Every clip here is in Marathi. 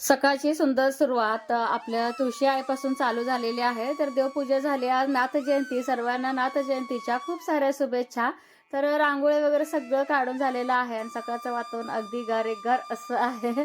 सकाळची सुंदर सुरुवात आपल्या तुळशी आईपासून चालू झालेली आहे. तर देवपूजा झाली. आज नाथ जयंती सर्वांना नाथ जयंतीच्या खूप साऱ्या शुभेच्छा. तर रांगोळी वगैरे सगळं काढून झालेलं आहे आणि सकाळचं वातावरण अगदी गारेगार एक असं आहे.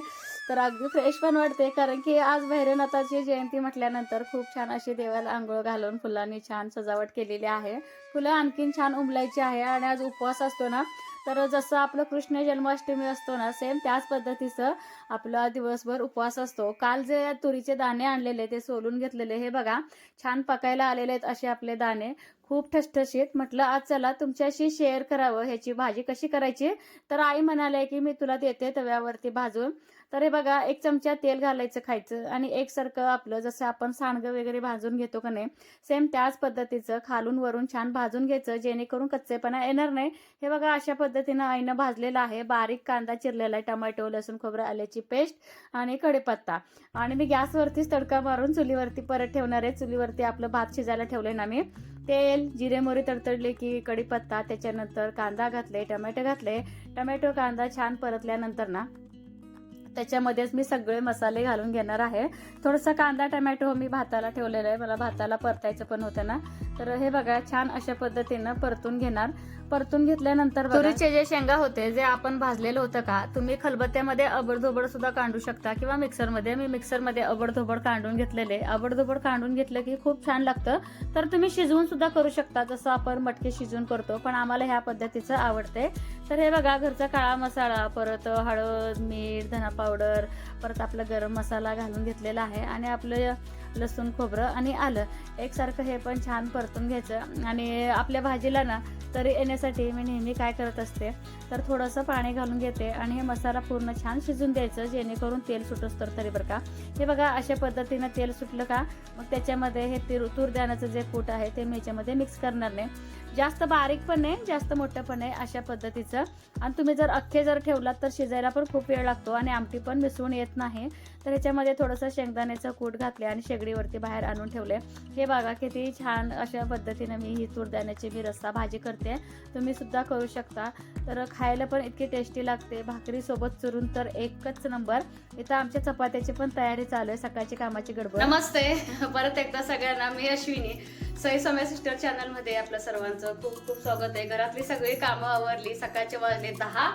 तर अगदी फ्रेश पण वाटते कारण की आज भैरवनाथाची जयंती म्हटल्यानंतर खूप छान अशी देवाला आंघोळ घालून फुलांनी छान सजावट केलेली आहे. फुलं आणखीन छान उमलायची आहे आणि आज उपवास असतो ना. तर जसं आपलं कृष्ण जन्माष्टमी असतो ना सेम त्याच पद्धतीचं आपला दिवसभर उपवास असतो. काल जे तुरीचे दाणे आणलेले ते सोलून घेतलेले हे बघा छान पकायला आलेले आहेत असे आपले दाणे. खूप ठसठशीत. म्हटलं आज चला तुमच्याशी शेअर करावं. ह्याची भाजी कशी करायची? तर आई म्हणाले की मी तुला देते तव्यावरती भाजून. तर हे बघा एक चमचा तेल घालायचं खायचं आणि एकसारखं आपलं जसं आपण सांडगं वगैरे भाजून घेतो का नाही सेम त्याच पद्धतीचं खालून वरून छान भाजून घ्यायचं जेणेकरून कच्चेपणा येणार नाही. हे बघा अशा पद्धतीनं आईनं भाजलेलं आहे. बारीक कांदा चिरलेला आहे टमाटो लसूण खोबरं आल्याची पेस्ट आणि कडेपत्ता आणि मी गॅसवरतीच तडका मारून चुलीवरती परत ठेवणार आहे. चुलीवरती आपलं भात शिजायला ठेवले ना मी. तेल जिरे मोहरी तडतडले की कढीपत्ता त्याच्यानंतर कांदा घातले टमॅटो घातले टमॅटो कांदा छान परतल्यानंतर ना त्याच्यामध्येच मी सगळे मसाले घालून घेणार आहे. थोडंसं कांदा टमॅटो मी भाताला ठेवलेला आहे. मला भाताला परतायचं पण होतं ना. तर हे बघा छान अशा पद्धतीनं परतून घेणार. परतून घेतल्यानंतर तुरीचे जे शेंगा होते जे आपण भाजलेलं होतं का तुम्ही खलबत्त्यामध्ये अबडधोबड सुद्धा काढू शकता. किंवा मिक्सरमध्ये मी मिक्सरमध्ये अबडधोबड काढून घेतलेले. अबडधोबड काढून घेतलं की खूप छान लागतं. तर तुम्ही शिजवून सुद्धा करू शकता जसं आपण मटके शिजवून करतो. पण आम्हाला ह्या पद्धतीचं आवडते. तर हे बघा घरचा काळा मसाला परत हळद मीठ धना पावडर परत आपला गरम मसाला घालून घेतलेला आहे. आणि आपलं लसूण खोबरं आणि आलं. एकसारखं हे पण छान परतून घ्यायचं. आणि आपल्या भाजीला ना तरी येण्यासाठी मी नेहमी काय करत असते तर थोडंसं पाणी घालून घेते आणि हे मसाला पूर्ण छान शिजून द्यायचं जेणेकरून तेल सुटोस तर तरी बरं का. हे बघा अशा पद्धतीनं तेल सुटलं का मग त्याच्यामध्ये हे तीर तूरदाण्याचं जे कूट आहे ते मी याच्यामध्ये मिक्स करणार नाही. जास्त बारीक पण नाही जास्त मोठं पण आहे अशा पद्धतीचं. आणि तुम्ही जर अख्खे जर ठेवलात तर शिजायला पण खूप वेळ लागतो आणि आमटी पण मिसळून येत नाही. तर ह्याच्यामध्ये थोडंसं शेंगदाण्याचं कूट घातले आणि शेगडीवरती बाहेर आणून ठेवले हे बघा किती छान अशा पद्धतीनं मी ही तूरदाण्याची मी रस्सा भाजी करते. तुम्ही सुद्धा करू शकता. तर खायला पण इतकी टेस्टी लागते. भाकरी सोबत चुरून तर एकच नंबर. इथं आमच्या चपात्याची पण तयारी चालू आहे. सकाळची कामाची गडबड. नमस्ते. परत एकदा सगळ्यांना मी अश्विनी. सई समय सिस्टर चॅनलमध्ये आपलं सर्वांचं खूप खूप स्वागत आहे. घरातली सगळी कामं आवरली सकाळचे वाजले दहा.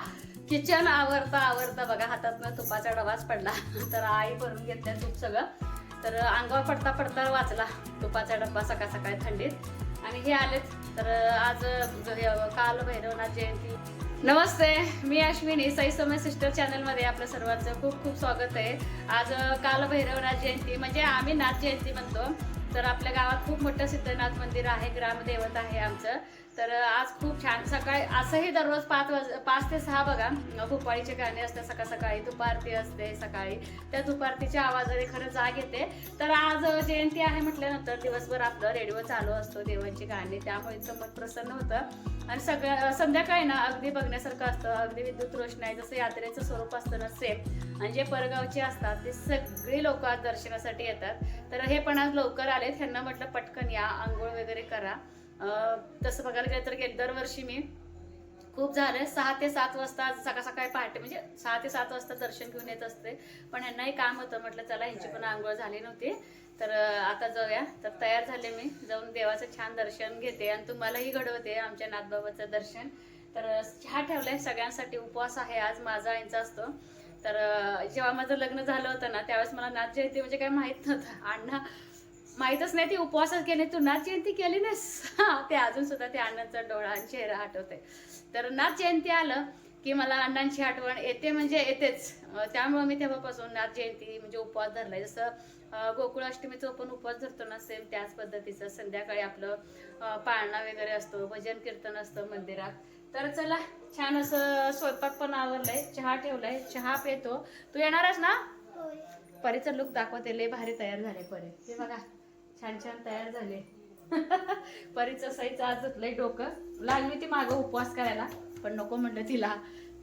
किचन आवरता आवरता बघा हातातनं तुपाचा डबाच पडला. तर आई भरून घेतल्या तूप सगळं. तर अंगावर पडता पडता वाचला तुपाचा डब्बा सकाळ सकाळी थंडीत. आणि हे आलेत. तर आज काल भैरवनाथ जयंती. नमस्ते मी अश्विनी. सई समय सिस्टर चॅनलमध्ये आपलं सर्वांचं खूप खूप स्वागत आहे. आज काल भैरवनाथ जयंती. म्हणजे आम्ही नाथ जयंती म्हणतो. तर आपल्या गावात खूप मोठं सिद्धनाथ मंदिर आहे ग्रामदैवत आहे आमचं. तर आज खूप छान. सकाळी असंही दररोज पाच वाज पाच ते सहा बघा. भोपाळीचे गाणे असतात. सकाळ सकाळी दुपारती असते सकाळी. त्या दुपारतीच्या आवाजाने खरं जाग येते. तर आज जयंती आहे म्हटल्यानंतर दिवसभर आपलं रेडिओ चालू असतो देवांची गाणी. त्यामुळे मन प्रसन्न होतं. आणि सगळ्या संध्याकाळी ना अगदी बघण्यासारखं असतं. अगदी विद्युत रोषणाई जसं यात्रेचं स्वरूप असतं ना सेम आणि जे परगावचे असतात ते सगळी लोक आज दर्शनासाठी येतात. तर हे पण आज लवकर आले त्यांना म्हटलं पटकन या आंघोळ वगैरे करा. तसं बघायला गेलं तर गेल्या दरवर्षी मी खूप झालं सहा ते सात वाजता सकाळ सकाळी पहाटे म्हणजे सहा ते सात वाजता दर्शन घेऊन येत असते. पण यांनाही काम होतं म्हटलं चला ह्यांची पण आंघोळ झाली नव्हती. तर आता जाऊया. तर तयार झाले मी. जाऊन देवाचं छान दर्शन घेते आणि तुम्हालाही घडवते आमच्या नाथबाबाचं दर्शन. तर अं, चहा आहे सगळ्यांसाठी उपवास आहे आज. माझा यांचा असतो. तर जेव्हा माझं लग्न झालं होतं ना त्यावेळेस मला नाथ जयंती म्हणजे काय माहीत नव्हतं. अण्णा माहीतच नाही ती उपवासच केली तू नाथ जयंती केली नाहीस हा, ते अजून सुद्धा ते अण्णांचा डोळा आणि चेहरा आठवते तर नाथ जयंती आलं की मला अण्णांची आठवण येते म्हणजे येतेच. त्यामुळे मी तेव्हापासून नाथ जयंती म्हणजे उपवास धरलाय. जसं गोकुळाष्टमीचा पण उपवास धरतो ना सेम त्याच पद्धतीचं संध्याकाळी आपलं पाळणा वगैरे असतो भजन कीर्तन असतं मंदिरात. तर चला छान असं स्वयंपाक पण आवरलाय चहा ठेवलाय चहा पितो. तू येणारच ना? परीचं लुक दाखवते लय भारी तयार झाले परी. हे बघा. छान छान तयार झाले. परीच असायचं आज लय डोकं. लागली ती मागं उपवास करायला पण नको म्हणलं तिला.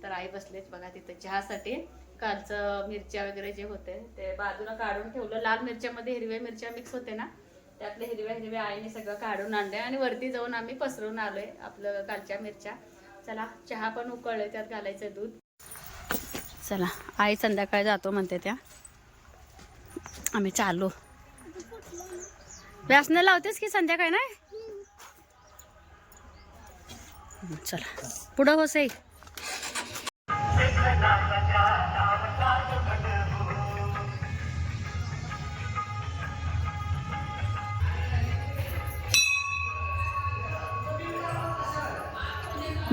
तर आई बसलेच बघा तिथं चहासाठी. कालचं मिरच्या वगैरे जे होते ते बाजूला काढून ठेवलं. लाल मिरच्यामध्ये हिरव्या मिरच्या मिक्स होते ना त्यातल्या हिरव्या हिरव्या आईने सगळं काढून आणलंय आणि वरती जाऊन आम्ही पसरवून आलोय आपलं कालच्या मिरच्या. चला चहा पण उकळले त्यात घालायचं दूध. चला आई संध्याकाळी जातो म्हणते त्या. आम्ही चालू. व्यासनं लावतेस की संध्याकाळी नाही? चला. पुढं हो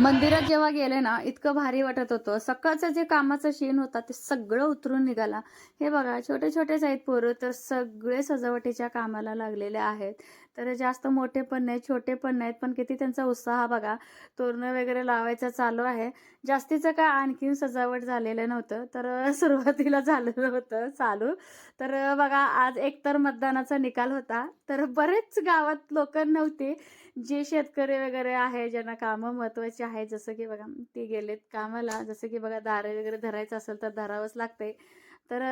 मंदिरात जेव्हा गेले ना इतकं भारी वाटत होतं. सकाळचं जे कामाचं शीण होता ते सगळं उतरून निघाला. हे बघा छोटे छोटेच आहेत पोरं तर सगळे सजावटीच्या कामाला लागलेले आहेत. तर जास्त मोठे पण नाही छोटे पण नाहीत पण किती त्यांचा उत्साह बघा. तोरणं वगैरे लावायचं चालू आहे. जास्तीचं काय आणखीन सजावट झालेलं नव्हतं तर सुरुवातीला झालेलं होतं चालू. तर बघा आज एकतर मतदानाचा निकाल होता तर बरेच गावात लोक नव्हते. जे शेतकरी वगैरे आहे ज्यांना कामं महत्वाची आहे जसं की बघा ते गेलेत कामाला. जसं की बघा दारे वगैरे धरायचं असेल तर धरावंच लागते तर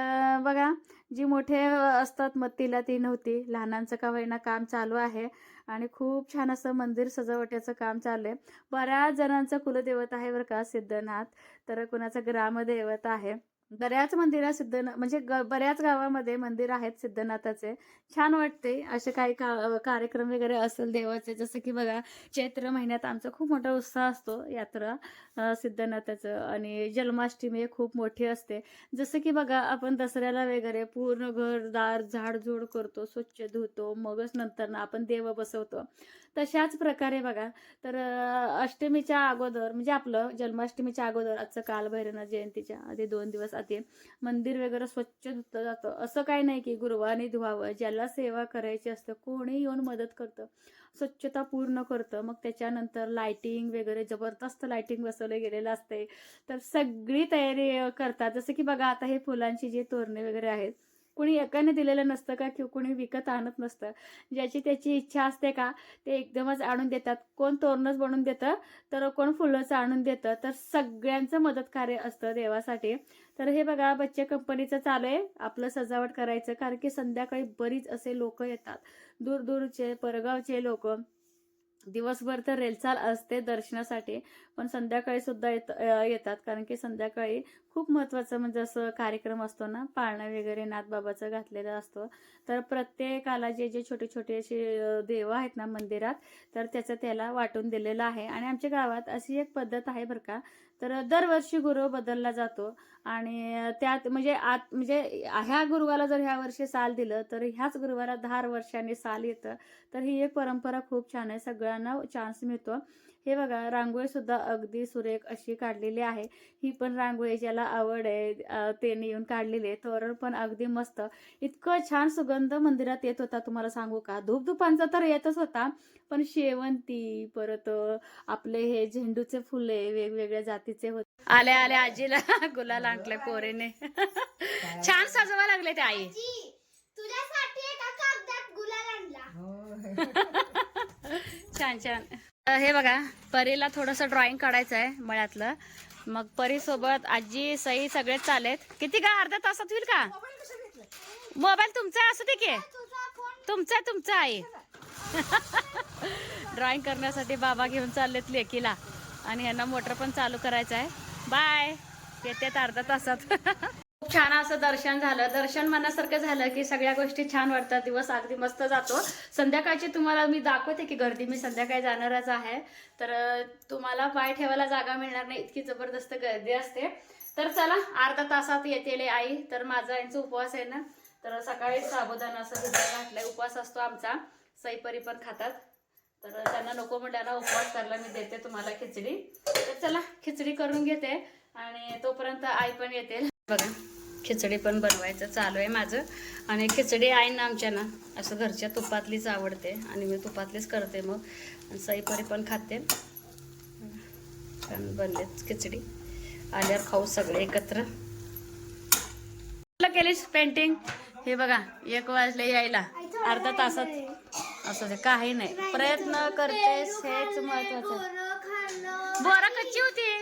बघा जी मोठे असतात मग तिला ती नव्हती. लहानांचं का वहिना काम चालू आहे. आणि खूप छान असं मंदिर सजावटीचं काम चालू आहे बऱ्याच जणांचं कुलदैवत आहे बरं का सिद्धनाथ. तर कुणाचं ग्रामदैवत आहे. बऱ्याच मंदिरात सिद्ध म्हणजे ग बऱ्याच गावामध्ये मंदिर आहेत सिद्धनाथाचे. छान वाटते असे काही का कार्यक्रम वगैरे असेल देवाचे जसं की बघा चैत्र महिन्यात आमचा खूप मोठा उत्साह असतो यात्रा सिद्धनाथाचं. आणि जन्माष्टमी खूप मोठी असते. जसं की बघा आपण दसऱ्याला वगैरे पूर्ण घर दार झाडझूड करतो स्वच्छ धुतो मगच नंतर आपण देव बसवतो. तशाच प्रकारे बघा तर अष्टमीच्या अगोदर म्हणजे आपलं जन्माष्टमीच्या अगोदर आजचं कालभैरवनाथ जयंतीच्या आधी दोन दिवस जाते. मंदिर वगैरे स्वच्छ धुतलं जातं. असं काही नाही की गुरुवानी धुवावं. ज्याला सेवा करायची असतं कोणी येऊन मदत करतं. स्वच्छता पूर्ण करतं. मग त्याच्यानंतर लायटिंग वगैरे जबरदस्त लाइटिंग बसवलं गेलेलं असते तर सगळी तयारी करतात. जसं की बघा आता हे फुलांची जे तोरणे वगैरे आहेत कुणी एकाने दिलेलं नसतं का? किंवा कुणी विकत आणत नसतं. ज्याची त्याची इच्छा असते का? ते एकदमच आणून देतात. कोण तोरणच बनवून देतं तर कोण फुलंच आणून देतं तर सगळ्यांचं मदत कार्य असतं देवासाठी. तर हे बघा बच्चे कंपनीचं चालू आहे. आपलं सजावट करायचं कारण की संध्याकाळी बरीच असे लोक येतात. दूर दूरचे परगावचे लोक. दिवसभर तर रेलचाल असते दर्शनासाठी. पण संध्याकाळी सुद्धा येत येतात. कारण की संध्याकाळी खूप महत्त्वाचं म्हणजे असं कार्यक्रम असतो ना पाळणा वगैरे नाथबाबाचं घातलेलं असतो. तर प्रत्येकाला जे जे छोटे छोटे असे देव आहेत ना मंदिरात तर त्याचं त्याला वाटून दिलेलं आहे. आणि आमच्या गावात अशी एक पद्धत आहे बरं का तर दरवर्षी गुरु बदलला जातो. आणि त्यात म्हणजे आत म्हणजे ह्या गुरुवाला जर ह्या वर्षी साल दिलं तर ह्याच गुरुवाला दहा वर्षांनी साल येतं. तर ही एक परंपरा खूप छान आहे. सगळ्यांना चान्स मिळतो. हे बघा रांगोळी सुद्धा अगदी सुरेख अशी काढलेली आहे. ही पण रांगोळी ज्याला आवड आहे अं, त्याने येऊन काढलेली आहे. तोरण पण अगदी मस्त. इतकं छान सुगंध मंदिरात येत होता तुम्हाला सांगू का? धूपधुपांचा तर येतच होता पण शेवंती परत आपले हे झेंडूचे फुले वेगवेगळ्या जातीचे होते. आले आले आजीला. गुलाल आणले पोरेने. छान सजवा लागले ते आई. आजी, तुझ्यासाठी छान छान. हे बघा परीला थोडंसं ड्रॉइंग काढायचं आहे मळ्यातलं. मग परीसोबत आजी सई सगळेच चालेत. किती का अर्ध्या तासात होईल का? मोबाईल तुमचा असू दे की. तुमचा आहे, तुमचा आहे. ड्रॉइंग करण्यासाठी बाबा घेऊन चाललेत लेकीला. आणि यांना मोटर पण चालू करायचं आहे बाय येते अर्धा तासात. खूप छान असं दर्शन झालं. दर्शन मनासारखं झालं की सगळ्या गोष्टी छान वाटतात. दिवस अगदी मस्त जातो. संध्याकाळची तुम्हाला मी दाखवते की गर्दी मी संध्याकाळी जाणारच आहे. तर तुम्हाला पाय ठेवायला जागा मिळणार नाही. इतकी जबरदस्त गर्दी असते. तर चला अर्धा तासात येतेले आई. तर माझा यांचा उपवास आहे ना. तर सकाळी साबुदाणा असं भिजायला घातलाय. उपवास असतो आमचा. सईपरी पण खातात. तर त्यांना नको म्हटल्यानं उपवास करायला मी देते तुम्हाला खिचडी. तर चला खिचडी करून घेते. आणि तोपर्यंत आई पण येते बघा खिचडी पण बनवायचं चालू आहे माझं. आणि खिचडी आहे ना आमच्या ना असं घरच्या तुपातलीच आवडते आणि मी तुपातलीच करते मग. आणि सईपरी पण खाते. छान बनले खिचडी. आल्यावर खाऊ सगळे एकत्र. केलीस पेंटिंग हे बघा एक वाजले यायला. अर्धा तासात. असं ते काही नाही. प्रयत्न करतेस हेच महत्वाचं बोरा कच्ची होती.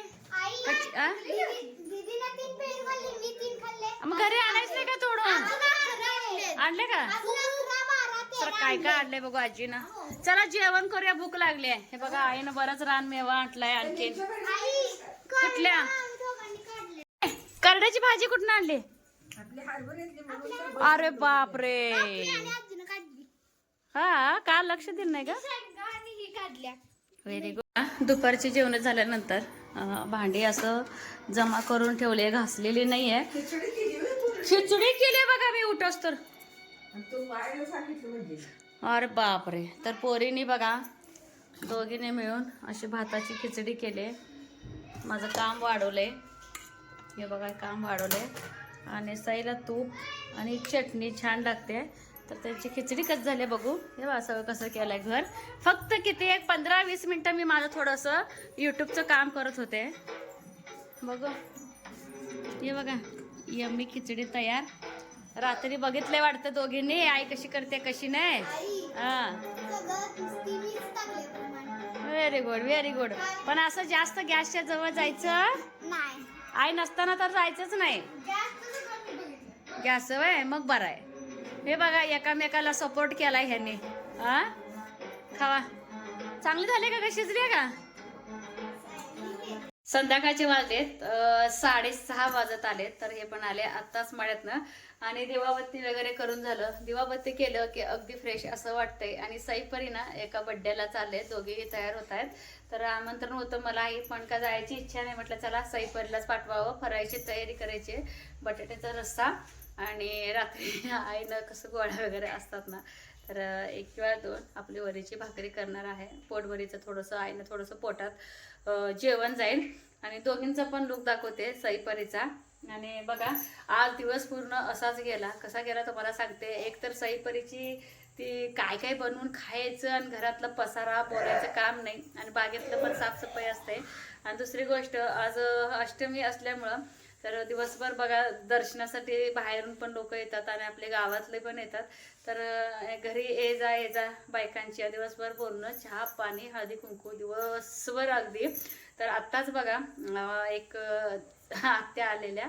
कच्ची आ? दीदी- दीदीनं तीन पेन खाल्ले मी तीन खाल्ले मग घरी आणायच नाही का तोडून आणले. का? तर काय काय आणलंय बघू आजीनं. चला जेवण करूया भूक लागली आहे हे बघा आईनं बराच रान मेवा आणलाय आणखीन. आई कुठल्या? करड्याची भाजी कुठून आणली? अरे आजीनं काढली. हा का लक्ष दिलं नाही का? ही व्हेरी गुड दुपारची जेवण झाल्यानंतर भांडी असं जमा करून ठेवले घासलेली नाहीये. खिचडी केली बघा मी उठस तर. अरे बापरे. तर पोरीनी बघा दोघीने मिळून अशी भाताची खिचडी केली. माझं काम वाढवलंय हे बघा काम वाढवलंय आणि सईला तूप आणि चटणी छान लागते. तर त्यांची खिचडी कसं झाली बघू. हे सगळं कसं केलंय घर. फक्त किती एक पंधरा वीस मिनटं मी माझं थोडंसं यूट्यूबचं काम करत होते. बघू. हे बघा. यम्मी खिचडी तयार. रात्री बघितले वाटतं दोघींनी. आई कशी करते कशी नाही? हा. व्हेरी गुड व्हेरी गुड पण असं जास्त गॅसच्या जवळ जायचं? आई नसताना तर जायचंच नाही. गॅस आहे मग बरं आहे. हे बघा एकामेकाला सपोर्ट केलाय ह्यांनी. हा? खावा. चांगली झाली का शिजली का? संध्याकाळचे वाजलेत साडेसहा वाजत आले तर हे पण आले आत्ताच मळ्यातनं. आणि दिवाबत्ती वगैरे करून झालं. दिवाबत्ती केलं की अगदी फ्रेश असं वाटतंय. आणि सईपरी ना एका बड्डेला चालले दोघेही तयार होत आहेत. तर आमंत्रण होतं मलाही पण का जायची इच्छा नाही? म्हटलं चला सईपरीलाच पाठवावं. फरायची तयारी करायची बटाट्याचा रस्सा आणि रात्री आईनं कसं गोळ्या वगैरे असतात ना तर एक किंवा दोन आपली वरीची भाकरी करणार आहे. पोटभरीचं थोडंसं आईनं थोडंसं पोटात जेवण जाईल. आणि दोघींचा पण लुक दाखवते सईपरीचा. आणि बघा आज दिवस पूर्ण असाच गेला. कसा गेला तुम्हाला सांगते. एक तर सईपरीची ती काय काय बनवून खायचं आणि घरातलं पसारा बोलायचं काम नाही. आणि बागेतलं पण साफसफाई असते. आणि दुसरी गोष्ट आज अष्टमी असल्यामुळं तर दिवसभर बघा दर्शनासाठी बाहेरून पण लोक येतात आणि आपले गावातले पण येतात. तर घरी ये जा ये जा बायकांची. दिवसभर बोलणं चहा पाणी हळदी कुंकू दिवसभर अगदी. तर आत्ताच बघा एक आत्या आलेल्या.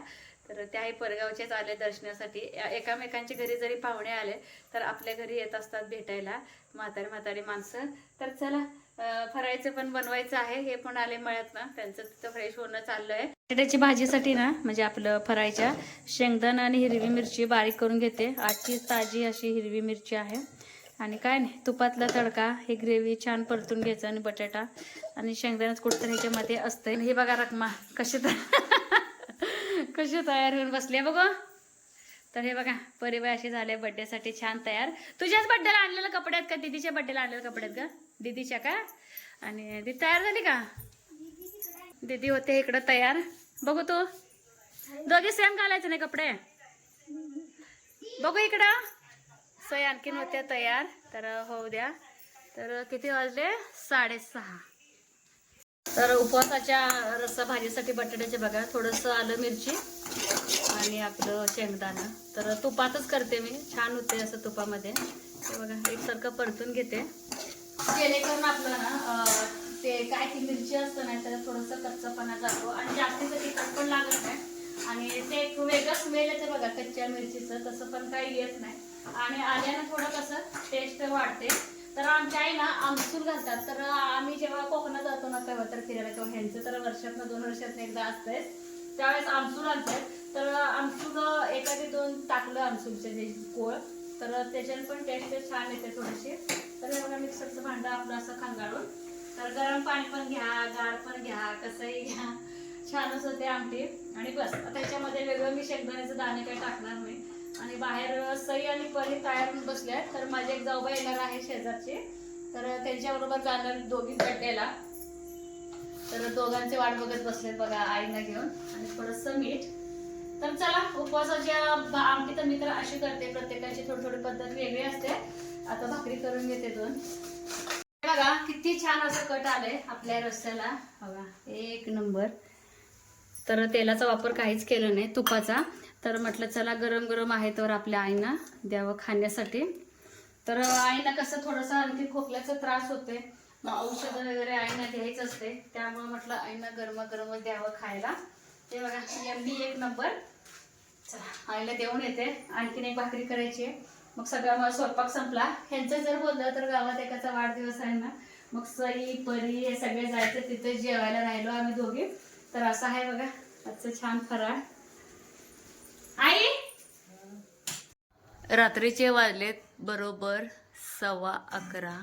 तर त्याही परगावचेच आले दर्शनासाठी. एकामेकांच्या घरी जरी पाहुणे आले तर आपल्या घरी येत असतात भेटायला. म्हातारी म्हातारी माणसं. तर चला फरायचं पण बनवायचं आहे. हे पण आले मळ्यात ना त्यांचं तिथं फ्रेश होणं चाललंय. बटाट्याची भाजीसाठी ना म्हणजे आपलं फरायच्या शेंगदाणा आणि हिरवी मिरची बारीक करून घेते. आजची ताजी अशी हिरवी मिरची आहे. आणि काय नाही तुपातला तडका हे ग्रेव्ही छान परतून घ्यायचं आणि बटाटा आणि शेंगदाण्याच कुठं ह्याच्यामध्ये असतंय. हे बघा रकमा कशी तर कशी तयार होऊन बसले बघ. तर हे बघा परिवार असे झाले बड्डेसाठी छान तयार. तुझ्याच बड्डेला आणलेलं कपडे आहेत का? दिदीच्या बड्डेला आणलेलं कपडे आहेत का? दिदीच्या का? आणि ती तयार झाली का? दीदी होते इकडं तयार. बघू तू. दोघे सेम घालायचे नाही कपडे. बघू इकडं. सोय आणखीन होत्या तयार. तर होऊ द्या. तर किती वाजले? साडेसहा. तर उपवासाच्या रस्सा भाजीसाठी बटाट्याचे बघा. थोडंसं आलं मिरची आणि आपलं शेंगदाणं. तर तुपातच करते मी. छान होते असं तुपामध्ये. ते बघा एकसारखं परतून घेते. जेणेकरून आपलं ना ते काय ती मिरची असतं नाही त्याला थोडंसं कच्चापणा जातो आणि जास्तीचं तिखट पण लागत नाही. आणि ते एक वेगळं स्मेल येते बघा कच्च्या मिरचीचं. तसं पण काही येत नाही. आणि आल्यानं थोडं कसं टेस्ट वाढते. तर आमच्या आई ना आमसूल घालतात. तर आम्ही जेव्हा कोकणात जातो ना तेव्हा तर फिरायला किंवा ह्यांचं तर वर्षातनं दोन वर्षातनं एकदा असतंय. त्यावेळेस आमसूल आणतात. तर आमसूल एखादी दोन टाकलं आमसूलचे जे कोळ तर त्याच्याने पण टेस्ट छान येते थोडीशी. तर हे बघा मिक्सरचं भांडं आपलं असं खांगाळून तर गरम पाणी पण घ्या गार पण घ्या कसंही घ्या. छानच होते आमटी. आणि बस आता याच्यामध्ये वेगळं मी शेंगदाण्याचे दाणे काही टाकणार नाही. आणि बाहेर सई आणि परी तयार होऊन बसले आहेत. तर माझी एक जाऊबा येणार आहे शेजारची. तर त्यांच्याबरोबर जाणार दोघी बड्डेला तर दोघांचे वाट बघत बसलेत बघा आईला घेऊन. आणि थोडंसं मीठ. तर चला उपवासाच्या आमटी तर मी तर अशी करते. प्रत्येकाची थोडी थोडी पद्धत वेगळी असते. आता भाकरी करून घेते दोन. बघा किती छान असं कट आलंय आपल्या रस्त्याला. बघा एक नंबर. तर तेलाचा वापर काहीच केला नाही तुपाचा. तर म्हटलं चला गरम गरम आहे तर आपल्या आईना द्यावं खाण्यासाठी. तर आईना कसं थोडंसं आणखी खोकल्याचा त्रास होते मग औषधं वगैरे आईना घ्यायचं असते. त्यामुळे म्हटलं आईना गरमागरमच द्यावं खायला. ते बघा एम एक नंबर. चला आईला देऊन येते. आणखीन एक भाकरी करायची आहे. मग सगळा मला स्वयंपाक संपला. ह्यांचं जर बोललं तर गावात एकाचा वाढदिवस आहे ना. मग सई परी हे सगळे जायचं तिथे जेवायला राहिलो आम्ही दोघे. तर असं आहे बघा. आजचं छान फराळ. आई! रात्रीचे वाजलेत बरोबर सव्वा अकरा.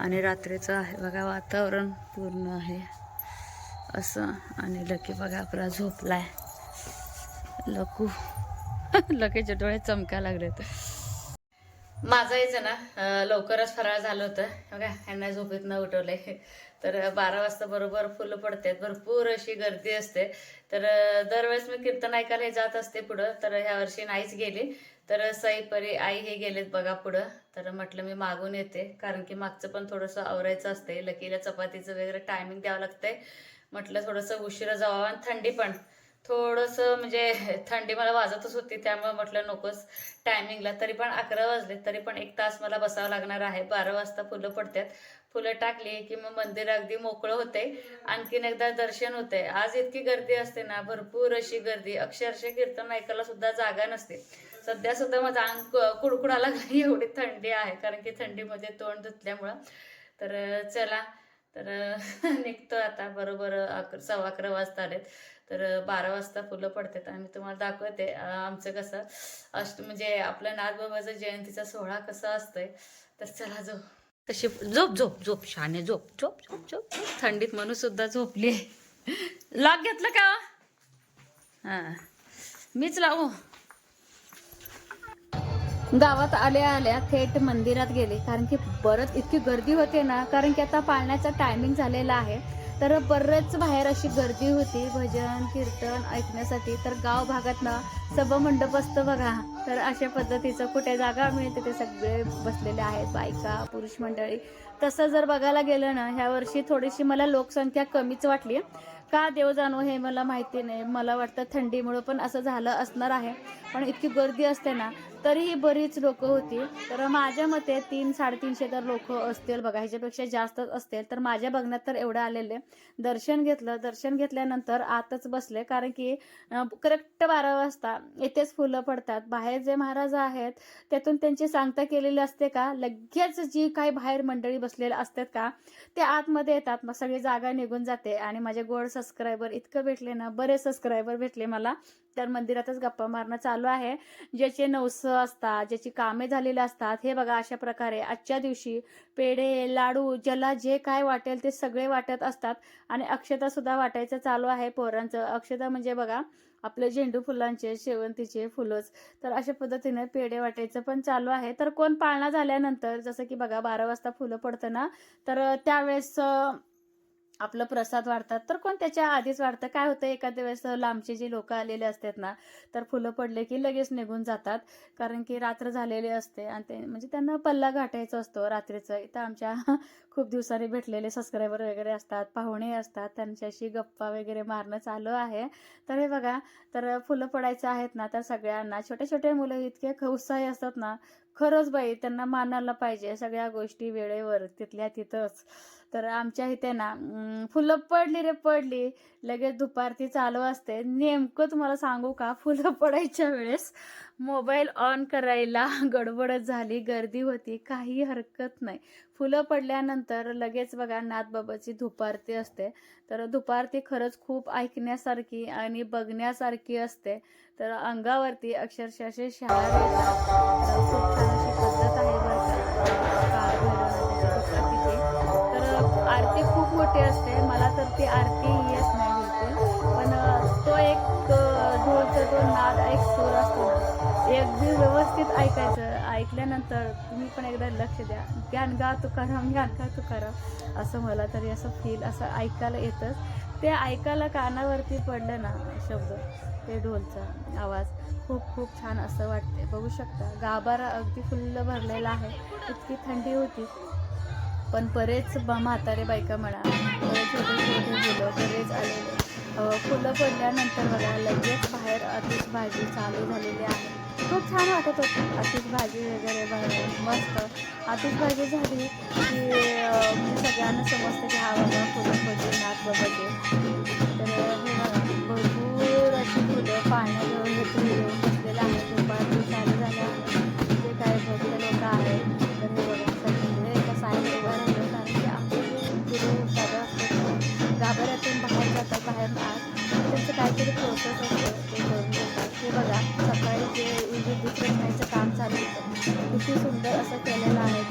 आणि रात्रीचं आहे बघा वातावरण पूर्ण आहे. असं. आणि लकी बघा आपला झोपलाय. लकू. लगेच डोळे चमका लागलेत माझं यायचं ना लवकरच फराळ झालं होतं हो बघा ह्यांना झोपेत न उठवलंय. तर बारा वाजता बरोबर फुलं पडतात. भरपूर अशी गर्दी असते. तर दरवेळेस मी कीर्तन ऐकायला हे जात असते पुढं. तर ह्या वर्षी नाहीच गेली. तर सई परी आई हे गेलेत बघा पुढं. तर म्हटलं मी मागून येते. कारण की मागचं पण थोडंसं आवरायचं असते लकीला चपातीचं वगैरे टायमिंग द्यावं लागतंय. म्हटलं थोडंसं उशिरा जावं आणि थंडी पण. थोडंसं म्हणजे थंडी मला वाजतच होती त्यामुळे म्हटलं नकोच टायमिंगला तरी पण अकरा वाजले तरी पण एक तास मला बसावं लागणार आहे. बारा वाजता फुलं पडतात. फुलं टाकली की मग मंदिर अगदी मोकळं होते आणखीन एकदा दर्शन होते आज इतकी गर्दी असते ना भरपूर अशी गर्दी. अक्षरशः कीर्तन ऐकायला सुद्धा जागा नसते. सध्या सुद्धा माझा अंग कुडकुडाला लागली एवढी थंडी आहे. कारण की थंडीमध्ये तोंड धुतल्यामुळं. तर चला तर निघतो आता. बरोबर अक सव्वा अकरा वाजता आलेत. तर बारा वाजता फुलं पडतात आणि मी तुम्हाला दाखवते आमचं कसं अष्ट म्हणजे आपलं नागबाबाचं जयंतीचा सोहळा कसा असतोय. तर चला जो. कशी झोप झोप झोप शाने झोप झोप झोप झोप झोप. थंडीत म्हणून सुद्धा झोपली लॉक घेतलं का हां? मीच लावू. गावात आल्या आल्या थेट मंदिरात गेले कारण की बरंच इतकी गर्दी होते ना कारण की आता पाळण्याचा टायमिंग झालेला आहे. तर बरंच बाहेर अशी गर्दी होती भजन कीर्तन ऐकण्यासाठी. तर गाव भागात ना सभामंडप असतं बघा. तर अशा पद्धतीचं कुठे जागा मिळते ते सगळे बसलेले आहेत बायका पुरुष मंडळी. तसं जर बघायला गेलं ना ह्या वर्षी थोडीशी मला लोकसंख्या कमीच वाटली. का देव जाणो हे मला माहिती नाही. मला वाटतं थंडीमुळं पण असं झालं असणार आहे. पण इतकी गर्दी असते ना तरीही बरीच लोक होती. तर माझ्या मते तीन साडेतीनशे तर लोक असतील बघा. ह्याच्यापेक्षा जास्तच असतील. तर माझ्या बघण्यात तर एवढं आलेले दर्शन घेतलं. दर्शन घेतल्यानंतर आतच बसले. कारण की करेक्ट बारा वाजता इथेच फुलं पडतात. बाहेर जे महाराज आहेत त्यातून त्यांची सांगता केलेली असते का? लगेच जी काही बाहेर मंडळी बसलेल्या असतात का? ते आतमध्ये येतात. मग सगळी जागा निघून जाते. आणि माझे गोड सबस्क्रायबर इतकं भेटले ना बरे सबस्क्रायबर भेटले मला. तर मंदिरातच गप्पा मारणं चालू आहे. ज्याचे नवस असतात ज्याची कामे झालेली असतात हे बघा अशा प्रकारे आजच्या दिवशी पेढे लाडू ज्याला जे काय वाटेल ते सगळे वाटत असतात. आणि अक्षता सुद्धा वाटायचं चालू आहे पोरांचं. अक्षता म्हणजे बघा आपले झेंडू फुलांचे शेवंतीचे फुलंच. तर अशा पद्धतीने पेढे वाटायचं पण चालू आहे. तर कोण पाळणा झाल्यानंतर जसं की बघा बारा वाजता फुलं पडतं ना तर त्यावेळेस आपलं प्रसाद वाढतात. तर कोण त्याच्या आधीच वाढतं? काय होतं? एखाद्या वेळेस लांबचे जे लोक आलेले असतात ना तर फुलं पडले की लगेच निघून जातात. कारण की रात्र झालेली असते आणि ते म्हणजे त्यांना पल्ला गाठायचा असतो रात्रीचं. इथं आमच्या खूप दिवसांनी भेटलेले सबस्क्रायबर वगैरे असतात पाहुणे असतात. त्यांच्याशी गप्पा वगैरे मारणं चालू आहे. तर हे बघा तर फुलं पडायचं आहेत ना तर सगळ्यांना छोटे छोटे मुलं इतके उत्साही असतात ना खरंच बाई त्यांना मानायला पाहिजे सगळ्या गोष्टी वेळेवर तिथल्या तिथंच. तर आमच्या इथे ना फुलं पडली रे पडली. लगेच दुपारती चालू असते. नेमकं तुम्हाला सांगू का? फुलं पडायच्या वेळेस मोबाईल ऑन करायला गडबडच झाली गर्दी होती काही हरकत नाही. फुलं पडल्यानंतर लगेच बघा नाथबाबाची धुपारती असते. तर धुपारती खरंच खूप ऐकण्यासारखी आणि बघण्यासारखी असते. तर अंगावरती अक्षरशः असे शाळा येतात. तर खूप छान अशी पद्धत आहे बरं का. आरती खूप मोठी असते. मला तर ती आरती येत नाही बिलकुल. पण तो एक ढोलचा तो नाद एक सूर असतो अगदी व्यवस्थित ऐकायचं. ऐकल्यानंतर तुम्ही पण एकदा लक्ष द्या. ज्ञान गा तुकाराम ज्ञान गा तुकाराम असं मला तरी असं फील असं ऐकायला येतंच. ते ऐकायला कानावरती पडलं ना शब्द ते ढोलचा आवाज खूप खूप छान असं वाटते बघू शकता गाभारा अगदी फुल्ल भरलेला आहे. इतकी थंडी होती. पण बरेच ब- म्हातारे बायका म्हणा बरेच छोटे छोटे मुलं बरेच आलेले फुलं पडल्यानंतर बघा लगेच बाहेर अतिश भाजी चालू झालेली आहे. खूप छान वाटत होती. अतिश भाजी वगैरे बाहेर मस्त. अतिश भाजी झाली की मी सगळ्यांना समजतं की हा बाबा फुलं पडली नाथ बघते तर भरपूर अशी फुलं पाण्याजवळ हेतून येऊन बसलेलं आहे दुपार चालू झाल्या काहीतरी प्रोसेस असतं ते करून देतात हे बघा सकाळी जे विविध भिंतीत रचण्याचं काम चालू होतं. किती सुंदर असं केलेलं आहे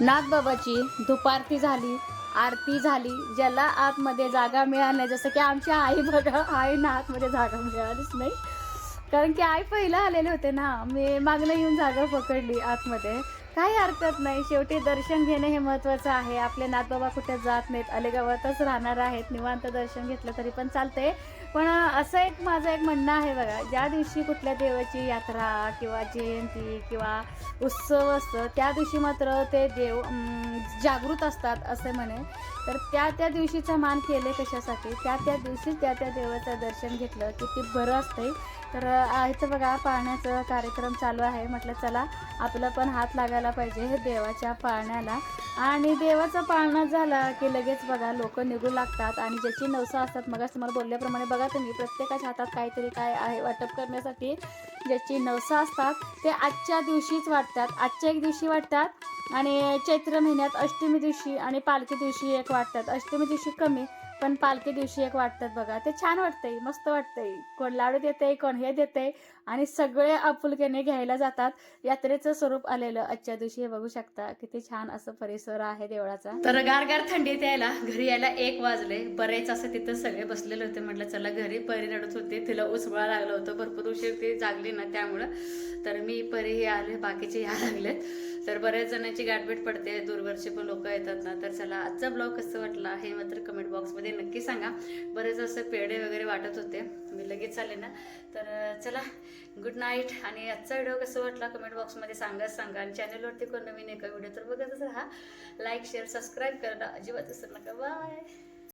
नागबाबाची दुपारती झाली आरती झाली ज्याला आतमध्ये जागा मिळाली नाही. जसं की आमची आई बघा आईना आतमध्ये जागा मिळालीच नाही. कारण की आई पहिलं आलेले होते ना. मी मागणं येऊन जागा पकडली आतमध्ये. काही हरकत नाही. शेवटी दर्शन घेणे हे महत्त्वाचं आहे. आपले नातबाबा कुठे जात नाहीत अलेगावातच राहणार आहेत. निवांत दर्शन घेतलं तरी पण चालते पण असं एक माझं एक म्हणणं आहे बघा. ज्या दिवशी कुठल्या देवाची यात्रा किंवा जयंती किंवा उत्सव असतं त्या दिवशी मात्र ते देव जागृत असतात असे म्हणे. तर त्या त्या दिवशीचा मान केले कशासाठी? त्या त्या दिवशीच त्या त्या देवाचं दर्शन घेतलं की ते बरं असतंय. तर अं, इथं बघा पाळण्याचं कार्यक्रम चालू आहे. म्हटलं चला आपला पण हात लागायला पाहिजे हे देवाच्या पाळण्याला. आणि देवाचा पाळणा झाला की लगेच बघा लोक निघू लागतात. आणि ज्याची नवसा असतात मग तुम्हाला बोलल्याप्रमाणे बघा तुम्ही प्रत्येकाच्या हातात काहीतरी काय आहे वाटप करण्यासाठी. ज्याची नवसा असतात ते आजच्या दिवशीच वाटतात. आजच्या एक दिवशी वाटतात आणि चैत्र महिन्यात अष्टमी दिवशी आणि पालखी दिवशी एक वाटतात. अष्टमी दिवशी कमी पण पालखी दिवशी एक वाटतात बघा. ते छान वाटतंय मस्त वाटतंय. कोण लाडू देते कोण हे देते आणि सगळे आपुलकीने घ्यायला जातात. यात्रेचं स्वरूप आलेलं आजच्या दिवशी हे बघू शकता. किती छान असं परिसर आहे देवळाचा. तर गारगार थंडीत यायला घरी यायला एक वाजले. बरेच असं तिथं सगळे बसलेले होते. म्हटलं चला घरी परी रडत होते. तिला उसबळा लागलं होतं. भरपूर उशीर ती जागली ना त्यामुळं. तर मी परी हे आले. बाकीचे या लागलेत. तर बऱ्याच जणांची गाठभेट पडते दूरवरचे पण लोक येतात ना तर चला आजचा ब्लॉग कसं वाटला हे मात्र कमेंट बॉक्समध्ये नक्की सांगा. बरेच असं पेढे वगैरे वाटत होते मी लगेच आले ना. तर चला गुड नाईट आणि आजचा व्हिडिओ कसं वाटला कमेंट बॉक्समध्ये सांगाच सांगा आणि चॅनलवरती कोण नवीन एका व्हिडिओ तर बघतच राहा. लाईक शेअर सबस्क्राईब करणं अजिबात विसरू नका. बाय